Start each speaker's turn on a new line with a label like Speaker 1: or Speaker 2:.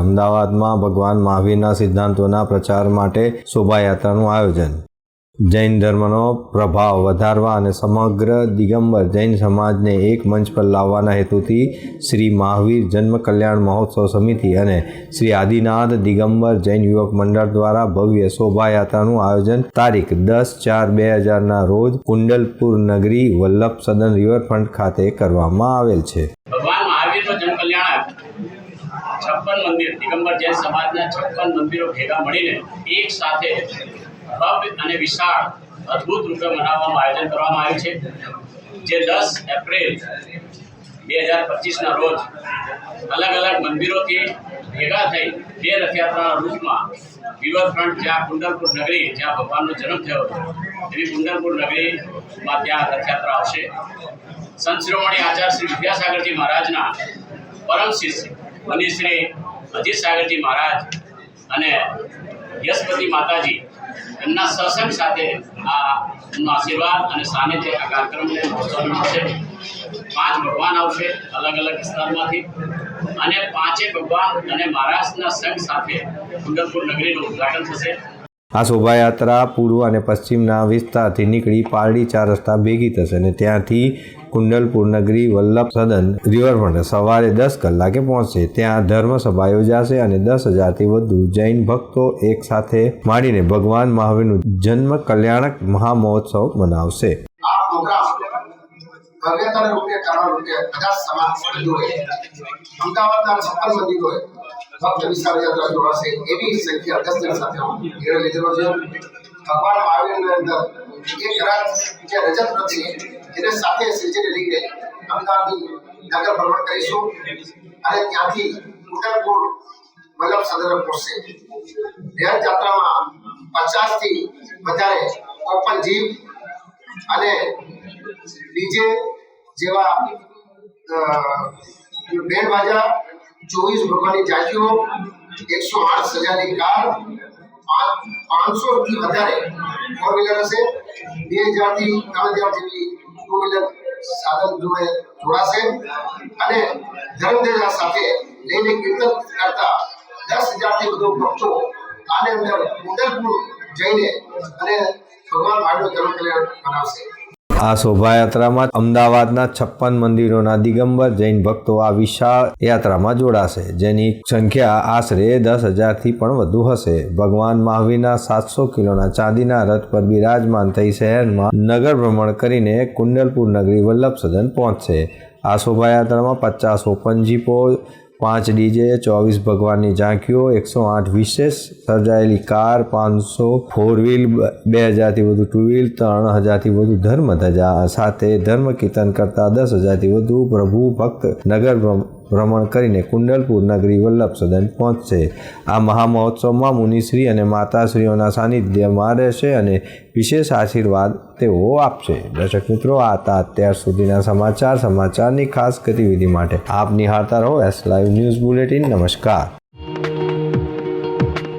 Speaker 1: અમદાવાદમાં ભગવાન મહાવીરના સિદ્ધાંતોના પ્રચાર માટે શોભાયાત્રાનું આયોજન. જૈન ધર્મનો પ્રભાવ વધારવા અને સમગ્ર દિગંબર જૈન સમાજને એક મંચ પર લાવવાના હેતુથી શ્રી મહાવીર જન્મ કલ્યાણ મહોત્સવ સમિતિ અને શ્રી આદિનાથ દિગંબર જૈન યુવક મંડળ દ્વારા ભવ્ય શોભાયાત્રાનું આયોજન તારીખ દસ ચાર બે હજારના રોજ કુંડલપુર નગરી વલ્લભ સદન રિવરફ્રન્ટ ખાતે કરવામાં આવેલ છે.
Speaker 2: છપ્પન મંદિર, દિગંબર જૈન સમાજના છપ્પન મંદિરો ભેગા મળીને એક સાથે ભવ્ય અને વિશાળ, અદ્ભુત રૂપે મનાવવાનું આયોજન કરવામાં આવ્યું છે. જે દસ એપ્રિલ બે હજાર પચીસના રોજ અલગ અલગ મંદિરોથી ભેગા થઈ બે રથયાત્રાના રૂપમાં રિવરફ્રન્ટ જ્યાં કુંડલપુર નગરી, જ્યાં ભગવાનનો જન્મ થયો હતો, એવી કુંડલપુર નગરીમાં ત્યાં રથયાત્રા આવશે. સંત શિરોમણી આચાર્ય શ્રી વિદ્યાસાગરજી મહારાજના પરમ શિષ્ય મની શ્રી અજીત સાગરજી મહારાજ અને યશપતિ માતાજી એમના સત્સંગ સાથે આ એમનો આશીર્વાદ અને સાનિધ્ય આ કાર્યક્રમને મહોત્સવમાં આવશે. પાંચ ભગવાન આવશે અલગ અલગ વિસ્તારમાંથી. અને પાંચે ભગવાન અને મહારાજના સંઘ સાથે કુંડલપુર નગરીનું ઉદ્ઘાટન થશે.
Speaker 1: આ શોભાયાત્રા પૂર્વ અને પશ્ચિમના વિસ્તારથી નીકળી પારડી ચાર રસ્તા ભેગી થશે અને ત્યાંથી કુંડલપુર નગરી, વલ્લભ સદન રિવરફ્રન્ટ સવારે દસ કલાકે પહોંચશે. ત્યાં ધર્મસભા યોજાશે અને દસ હજારથી વધુ જૈન ભક્તો એક સાથે માંડીને ભગવાન મહાવીરનું જન્મ કલ્યાણક મહામહોત્સવ મનાવશે.
Speaker 3: ભવ્યતાને રૂપે કારણ રૂપે બધા સમાજ સભ્યોએ અમદાવાદના છપ્પન મંદિરોએ ભક્ત વિશાળ યાત્રા જોડાશે એવી સંખ્યા દસ સાથે હું લીધેલો છે. ભગવાન મહાવીરની અંદર એક રાત જે રજત વ્રત એને સાથે સિંચીને લઈને અમદાવાદની નગર ભ્રમણ કરીશું અને ત્યાંથી ઉદયપુર વલ્લભ સદન પહોંચશે રથયાત્રામાં પચાસથી વધારે ઓપન જીપ અને ડીજે જેવા બેન્ડ બાજા, ચોવીસ ભગવાનની જાતિઓ, એકસો આઠ સજાની કાર પાંચસો થી વધારે ફોર વ્હીલર હશે. બે હજારથી ત્રણ હજાર જેવી ટુ વ્હીલર સાધન જોડે જોડાશે. અને ધર્મદેજા સાથે લઈને કીર્તન કરતા દસ હજારથી વધુ ભક્તો આને અંદર ઉદયપુર જઈને અને ભગવાન ભાઈનો ધર્મ કલ્યાણ મનાવશે.
Speaker 1: આ શોભાયાત્રામાં અમદાવાદના છપ્પન મંદિરોના દિગંબર જૈન ભક્તો આ વિશાળ યાત્રામાં જોડાશે. જેની સંખ્યા આશરે દસ હજારથી પણ વધુ હશે. ભગવાન મહાવીરના સાતસો કિલોના ચાંદીના રથ પર બિરાજમાન થઈ શહેરમાં નગર ભ્રમણ કરીને કુંડલપુર નગરી વલ્લભ સદન પહોંચશે. આ શોભાયાત્રામાં પચાસ ઓપન જીપો પાંચ ડીજે, ચોવીસ ભગવાનની ઝાંખીઓ, એકસો આઠ વિશેષ સર્જાયેલી કાર, પાંચસો ફોર વ્હીલ બે હજારથી વધુ ટુ વ્હીલ ત્રણ હજારથી વધુ ધર્મ ધજા સાથે ધર્મ કીર્તન કરતા દસ હજારથી વધુ પ્રભુ ભક્ત નગર ભ્રમણ કરીને કુંડલપુર નગરી વલ્લભ સદન પહોંચશે. આ મહામહોત્સવમાં મુનિશ્રી અને માતાશ્રીઓના સાનિધ્યમાં રહેશે અને વિશેષ આશીર્વાદ તેઓ આપશે. દર્શક મિત્રો, આ હતા અત્યાર સુધીના સમાચાર, સમાચારની ખાસ ગતિવિધિ માટે આપ નિહાળતા રહો એસ લાઈવ ન્યૂઝ બુલેટિન નમસ્કાર.